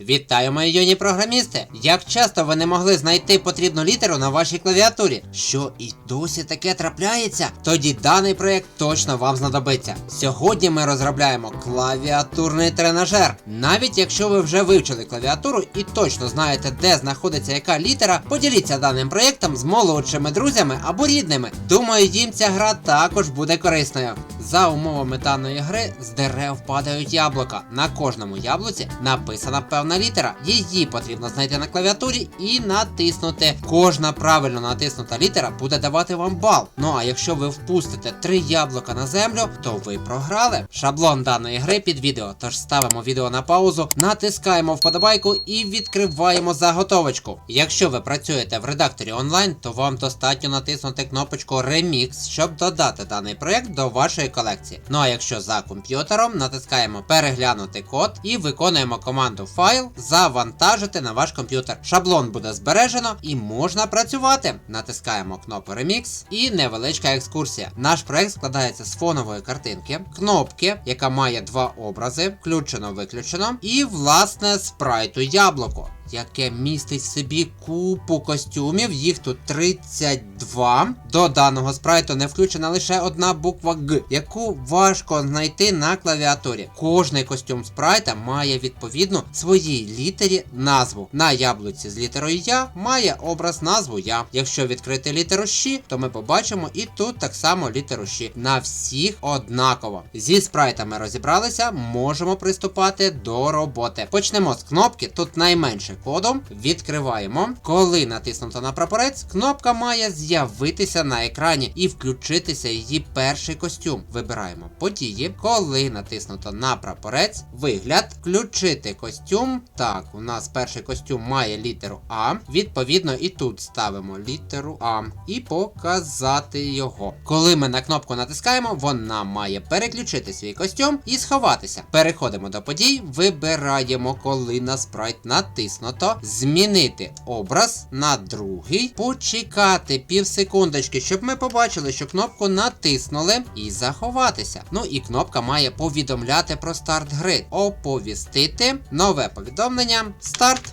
Вітаю, мої юні програмісти! Як часто ви не могли знайти потрібну літеру на вашій клавіатурі? Що і досі таке трапляється? Тоді даний проєкт точно вам знадобиться. Сьогодні ми розробляємо клавіатурний тренажер. Навіть якщо ви вже вивчили клавіатуру і точно знаєте, де знаходиться яка літера, поділіться даним проєктом з молодшими друзями або рідними. Думаю, їм ця гра також буде корисною. За умовами даної гри з дерев падають яблука. На кожному яблуці написана певна літера. Її потрібно знайти на клавіатурі і натиснути. Кожна правильно натиснута літера буде давати вам бал. Ну а якщо ви впустите три яблука на землю, то ви програли. Шаблон даної гри під відео. Тож ставимо відео на паузу, натискаємо вподобайку і відкриваємо заготовочку. Якщо ви працюєте в редакторі онлайн, то вам достатньо натиснути кнопочку Remix, щоб додати даний проект до вашої колекції. Ну а якщо за комп'ютером, натискаємо переглянути код і виконуємо команду файл завантажити на ваш комп'ютер. Шаблон буде збережено і можна працювати. Натискаємо кнопку Remix і невеличка екскурсія. Наш проект складається з фонової картинки, кнопки, яка має два образи, включено-виключено, і власне спрайту яблуко. Яке містить в собі купу костюмів, їх тут 32. До даного спрайту не включена лише одна буква Г, яку важко знайти на клавіатурі. Кожний костюм спрайта має відповідну своїй літері назву. На яблуці з літерою Я має образ назву Я. Якщо відкрити літеру Щ, то ми побачимо і тут так само літеру Щ. На всіх однаково. Зі спрайтами розібралися, можемо приступати до роботи. Почнемо з кнопки, тут найменше коду. Відкриваємо. Коли натиснуто на прапорець, кнопка має з'явитися на екрані і включитися її перший костюм. Вибираємо події. Коли натиснуто на прапорець, вигляд, включити костюм. Так, у нас перший костюм має літеру А. Відповідно, і тут ставимо літеру А і показати його. Коли ми на кнопку натискаємо, вона має переключити свій костюм і сховатися. Переходимо до подій, вибираємо, коли на спрайт натиснуто, змінити образ на другий, почекати пів секундочки, щоб ми побачили, що кнопку натиснули, і заховатися. Ну і кнопка має повідомляти про старт гри, оповістити нове повідомлення, старт.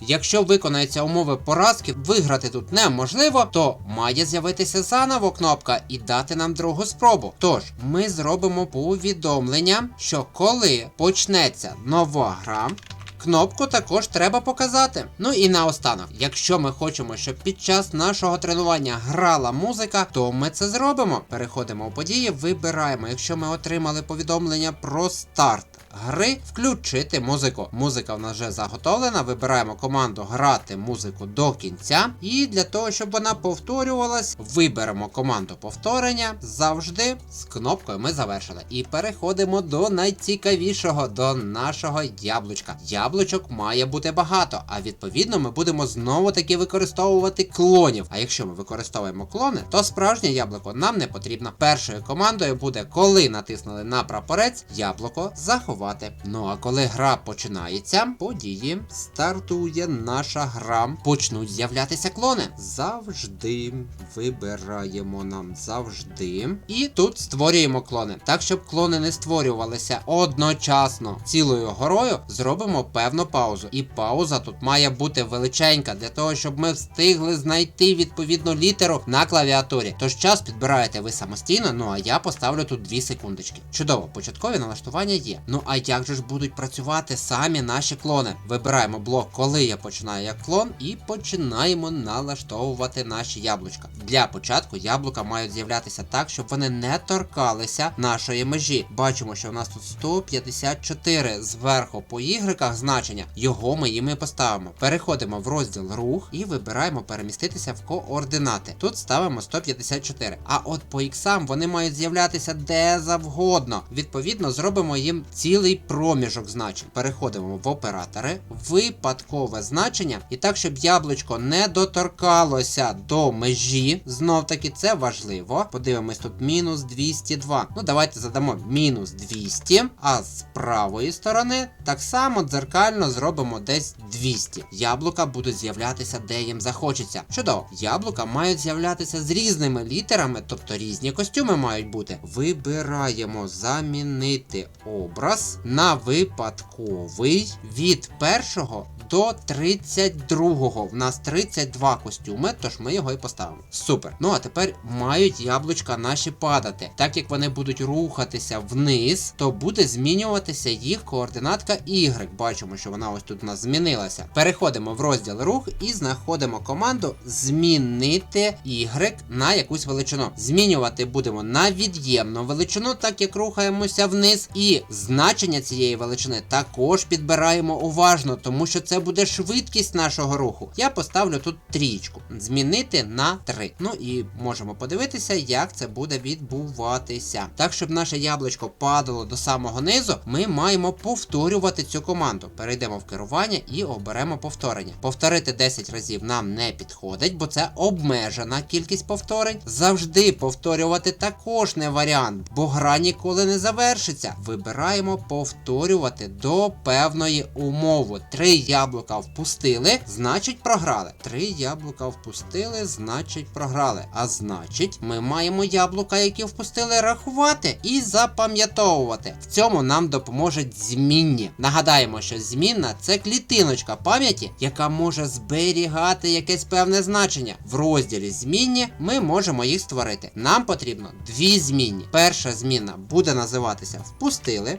Якщо виконаються умови поразки, виграти тут неможливо, то має з'явитися заново кнопка і дати нам другу спробу. Тож, ми зробимо повідомлення, що коли почнеться нова гра. Кнопку також треба показати. Ну і наостанок, якщо ми хочемо, щоб під час нашого тренування грала музика, то ми це зробимо. Переходимо у події, вибираємо, якщо ми отримали повідомлення про старт. Гри включити музику. Музика в нас вже заготовлена. Вибираємо команду грати музику до кінця. І для того, щоб вона повторювалась, виберемо команду повторення завжди з кнопкою ми завершили. І переходимо до найцікавішого, до нашого яблучка. Яблучок має бути багато, а відповідно ми будемо знову таки використовувати клонів. А якщо ми використовуємо клони, то справжнє яблуко нам не потрібно. Першою командою буде, коли натиснули на прапорець, яблуко заховати. Ну а коли гра починається, події стартує наша гра. Почнуть з'являтися клони. Завжди вибираємо нам завжди. І тут створюємо клони. Так, щоб клони не створювалися одночасно цілою горою, зробимо певну паузу. І пауза тут має бути величенька, для того, щоб ми встигли знайти відповідну літеру на клавіатурі. Тож час підбираєте ви самостійно, ну а я поставлю тут 2 секундочки. Чудово, початкові налаштування є. Ну а як же ж будуть працювати самі наші клони? Вибираємо блок, коли я починаю як клон, і починаємо налаштовувати наші яблучка. Для початку яблука мають з'являтися так, щоб вони не торкалися нашої межі. Бачимо, що у нас тут 154 зверху по ігреках значення. Його ми їм і поставимо. Переходимо в розділ рух і вибираємо переміститися в координати. Тут ставимо 154. А от по іксам вони мають з'являтися де завгодно. Відповідно, зробимо їм цілий проміжок значень. Переходимо в оператори, випадкове значення, і так, щоб яблучко не доторкалося до межі. Знов таки це важливо. Подивимось тут мінус 202. Ну, давайте задамо мінус 200, а з правої сторони так само дзеркально зробимо десь 200. Яблука будуть з'являтися, де їм захочеться. Чудово, яблука мають з'являтися з різними літерами, тобто різні костюми мають бути. Вибираємо замінити образ. На випадковий від першого до 32-го. В нас 32 костюми, тож ми його і поставимо. Супер. Ну а тепер мають яблучка наші падати. Так як вони будуть рухатися вниз, то буде змінюватися їх координатка Y. Бачимо, що вона ось тут у нас змінилася. Переходимо в розділ рух і знаходимо команду змінити Y на якусь величину. Змінювати будемо на від'ємну величину, так як рухаємося вниз. І значення цієї величини також підбираємо уважно, тому що це буде швидкість нашого руху. Я поставлю тут трічку. Змінити на 3. Ну і можемо подивитися, як це буде відбуватися. Так, щоб наше яблучко падало до самого низу, ми маємо повторювати цю команду. Перейдемо в керування і оберемо повторення. Повторити 10 разів нам не підходить, бо це обмежена кількість повторень. Завжди повторювати також не варіант, бо гра ніколи не завершиться. Вибираємо повторювати до певної умови. Три яблука впустили, значить програли. Три яблука впустили, значить програли. А значить, ми маємо яблука, які впустили, рахувати і запам'ятовувати. В цьому нам допоможуть змінні. Нагадаємо, що змінна це клітиночка пам'яті, яка може зберігати якесь певне значення. В розділі змінні ми можемо їх створити. Нам потрібно дві змінні. Перша змінна буде називатися впустили.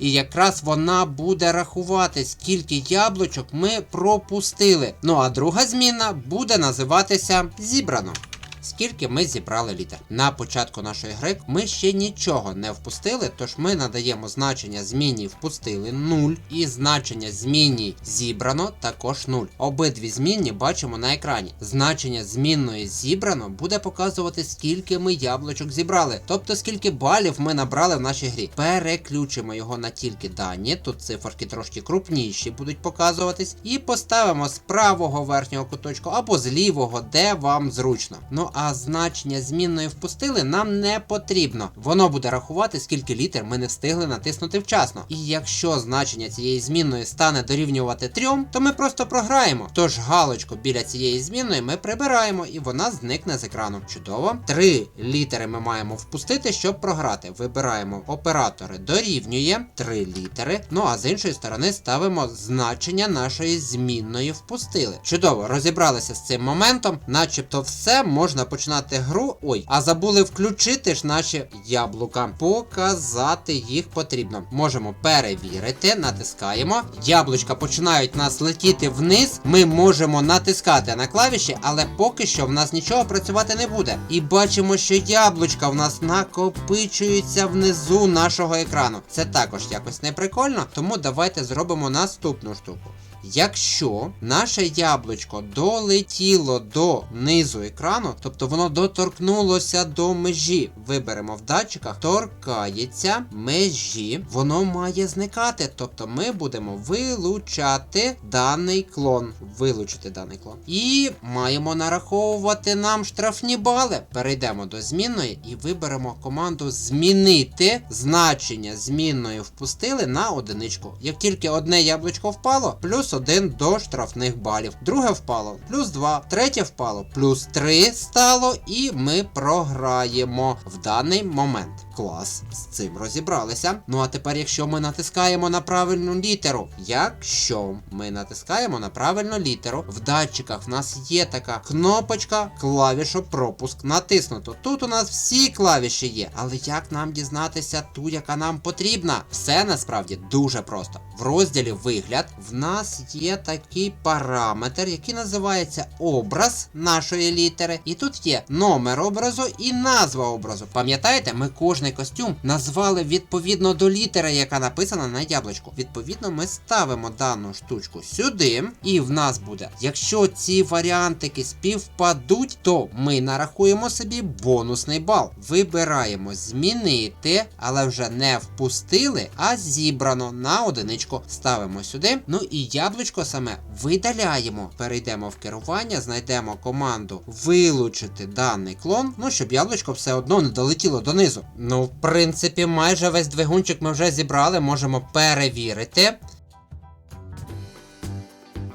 І якраз вона буде рахувати, скільки яблучок ми пропустили. Ну а друга зміна буде називатися зібрано. Скільки ми зібрали літер. На початку нашої гри ми ще нічого не впустили, тож ми надаємо значення зміні впустили 0 і значення зміні зібрано також 0. Обидві змінні бачимо на екрані. Значення змінної зібрано буде показувати, скільки ми яблучок зібрали, тобто скільки балів ми набрали в нашій грі. Переключимо його на тільки дані, тут циферки трошки крупніші будуть показуватись, і поставимо з правого верхнього куточку або з лівого, де вам зручно. Ну а значення змінної впустили нам не потрібно. Воно буде рахувати, скільки літер ми не встигли натиснути вчасно. І якщо значення цієї змінної стане дорівнювати 3, то ми просто програємо. Тож галочку біля цієї змінної ми прибираємо і вона зникне з екрану. Чудово. Три літери ми маємо впустити, щоб програти. Вибираємо оператори дорівнює 3 літери. Ну а з іншої сторони ставимо значення нашої змінної впустили. Чудово, розібралися з цим моментом, начебто все можна починати гру. Ой, а забули включити ж наші яблука. Показати їх потрібно. Можемо перевірити, натискаємо. Яблучка починають нас летіти вниз. Ми можемо натискати на клавіші, але поки що в нас нічого працювати не буде. І бачимо, що яблучка в нас накопичуються внизу нашого екрану. Це також якось не прикольно, тому давайте зробимо наступну штуку. Якщо наше яблучко долетіло до низу екрану, тобто воно доторкнулося до межі, виберемо в датчиках, торкається межі, воно має зникати. Тобто ми будемо вилучати даний клон. Вилучити даний клон. І маємо нараховувати нам штрафні бали. Перейдемо до змінної і виберемо команду змінити значення змінної впустили на одиничку. Як тільки одне яблучко впало, плюс 1 до штрафних балів. Друге впало, плюс 2, третє впало, плюс 3 стало, і ми програємо в даний момент. Клас, з цим розібралися. Ну а тепер, якщо ми натискаємо на правильну літеру, якщо ми натискаємо на правильну літеру, в датчиках в нас є така кнопочка клавішу пропуск натиснуто. Тут у нас всі клавіші є, але як нам дізнатися ту, яка нам потрібна? Все насправді дуже просто. В розділі вигляд в нас є такий параметр, який називається образ нашої літери. І тут є номер образу і назва образу. Пам'ятаєте, ми кожний костюм назвали відповідно до літери, яка написана на яблучку. Відповідно, ми ставимо дану штучку сюди, і в нас буде. Якщо ці варіантики співпадуть, то ми нарахуємо собі бонусний бал. Вибираємо змінити, але вже не впустили, а зібрано на одиничку. Ставимо сюди. Ну і яблучко саме видаляємо. Перейдемо в керування, знайдемо команду вилучити даний клон. Ну, щоб яблучко все одно не долетіло донизу. Ну, в принципі, майже весь двигунчик ми вже зібрали, можемо перевірити.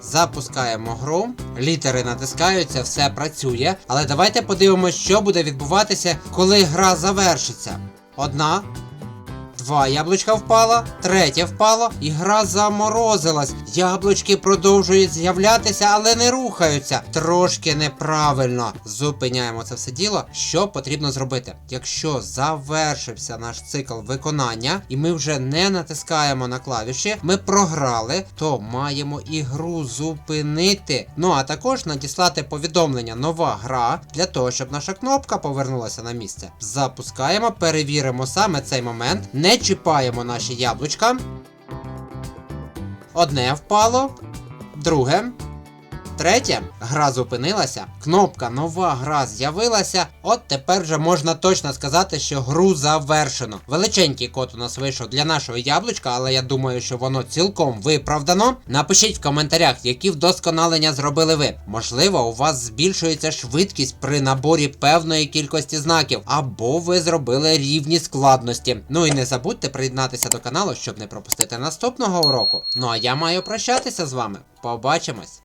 Запускаємо гру, літери натискаються, все працює. Але давайте подивимося, що буде відбуватися, коли гра завершиться. Одна, Два яблучка впало, третє впало, і гра заморозилась. Яблучки продовжують з'являтися, але не рухаються. Трошки неправильно. Зупиняємо це все діло. Що потрібно зробити? Якщо завершився наш цикл виконання, і ми вже не натискаємо на клавіші, ми програли, то маємо ігру зупинити. Ну а також надіслати повідомлення нова гра для того, щоб наша кнопка повернулася на місце. Запускаємо, перевіримо саме цей момент, не чіпаємо наші яблучка. Одне впало, друге. Третє, гра зупинилася, кнопка нова гра з'явилася. От тепер вже можна точно сказати, що гру завершено. Величенький код у нас вийшов для нашого яблучка, але я думаю, що воно цілком виправдано. Напишіть в коментарях, які вдосконалення зробили ви. Можливо, у вас збільшується швидкість при наборі певної кількості знаків, або ви зробили рівні складності. Ну і не забудьте приєднатися до каналу, щоб не пропустити наступного уроку. Ну а я маю прощатися з вами. Побачимось!